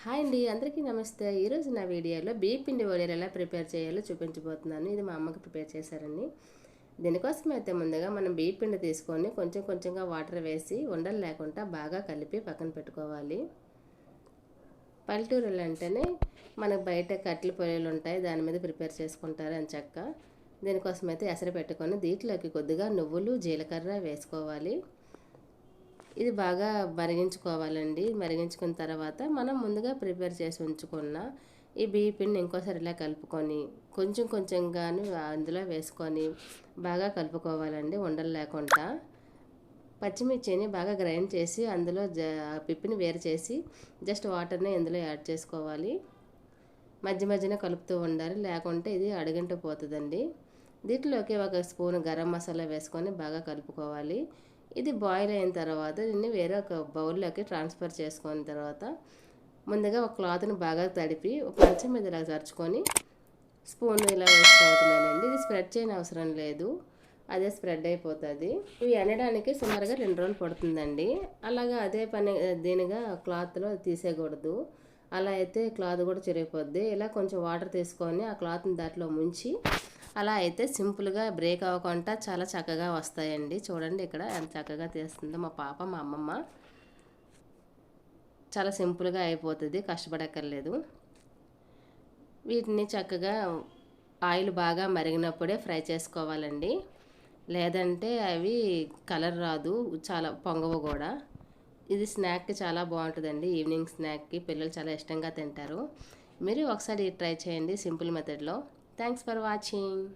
Hi అండి అందరికీ నమస్తే. ఈరోజు నా వీడియోలో బియ్య పిండి వడియాలు ఎలా ప్రిపేర్ చేయాలో చూపించబోతున్నాను. ఇది మా అమ్మకి ప్రిపేర్ చేశారండి. దీనికోసం అయితే ముందుగా మనం బియ్య పిండి తీసుకొని కొంచెం కొంచెంగా వాటర్ వేసి ఉండలు లేకుండా బాగా కలిపి పక్కన పెట్టుకోవాలి. పల్లెటూరులు అంటేనే మనకు బయట కట్టెల పొయ్యలు ఉంటాయి దాని మీద ప్రిపేర్ చేసుకుంటారు అని చక్క. దీనికోసం అయితే ఎసరు పెట్టుకొని దీంట్లోకి కొద్దిగా నువ్వులు జీలకర్ర వేసుకోవాలి. ఇది బాగా మరిగించుకోవాలండి. మరిగించుకున్న తర్వాత మనం ముందుగా ప్రిపేర్ చేసి ఉంచుకున్న ఈ బియ్య పిండిని ఇంకోసారి ఇలా కలుపుకొని కొంచెం కొంచెంగాను అందులో వేసుకొని బాగా కలుపుకోవాలండి. ఉండలు లేకుండా పచ్చిమిర్చిని బాగా గ్రైండ్ చేసి అందులో జ పిప్పిని వేరు చేసి జస్ట్ వాటర్ని ఇందులో యాడ్ చేసుకోవాలి. మధ్య మధ్యన కలుపుతూ ఉండాలి. లేకుంటే ఇది అడుగంట పోతుందండి. దీంట్లోకి ఒక స్పూన్ గరం మసాలా వేసుకొని బాగా కలుపుకోవాలి. ఇది బాయిల్ అయిన తర్వాత దీన్ని వేరే ఒక బౌల్లోకి ట్రాన్స్ఫర్ చేసుకున్న తర్వాత ముందుగా ఒక క్లాత్ని బాగా తడిపి ఒక మంచం మీద ఇలా చరుచుకొని స్పూన్ ఇలా వేసుకోవటమేనండి. ఇది స్ప్రెడ్ చేయని అవసరం లేదు. అదే స్ప్రెడ్ అయిపోతుంది. ఇవి అనడానికి సుమారుగా రెండు రోజులు పడుతుందండి. అలాగా అదే పని దీనిగా క్లాత్లో తీసేయకూడదు. అలా అయితే క్లాత్ కూడా చిరిగిపోద్ది. ఇలా కొంచెం వాటర్ తీసుకొని ఆ క్లాత్ని దాంట్లో ముంచి అలా అయితే సింపుల్గా బ్రేక్ అవ్వకుండా చాలా చక్కగా వస్తాయండి. చూడండి ఇక్కడ ఎంత చక్కగా తీస్తుందో మా పాప మా అమ్మమ్మ. చాలా సింపుల్గా అయిపోతుంది కష్టపడక్కర్లేదు. వీటిని చక్కగా ఆయిల్ బాగా మరిగినప్పుడే ఫ్రై చేసుకోవాలండి. లేదంటే అవి కలర్ రాదు చాలా పొంగవు కూడా. ఇది స్నాక్కి చాలా బాగుంటుందండి. ఈవినింగ్ స్నాక్కి పిల్లలు చాలా ఇష్టంగా తింటారు. మీరు ఒకసారి ట్రై చేయండి సింపుల్ మెథడ్లో. Thanks for watching.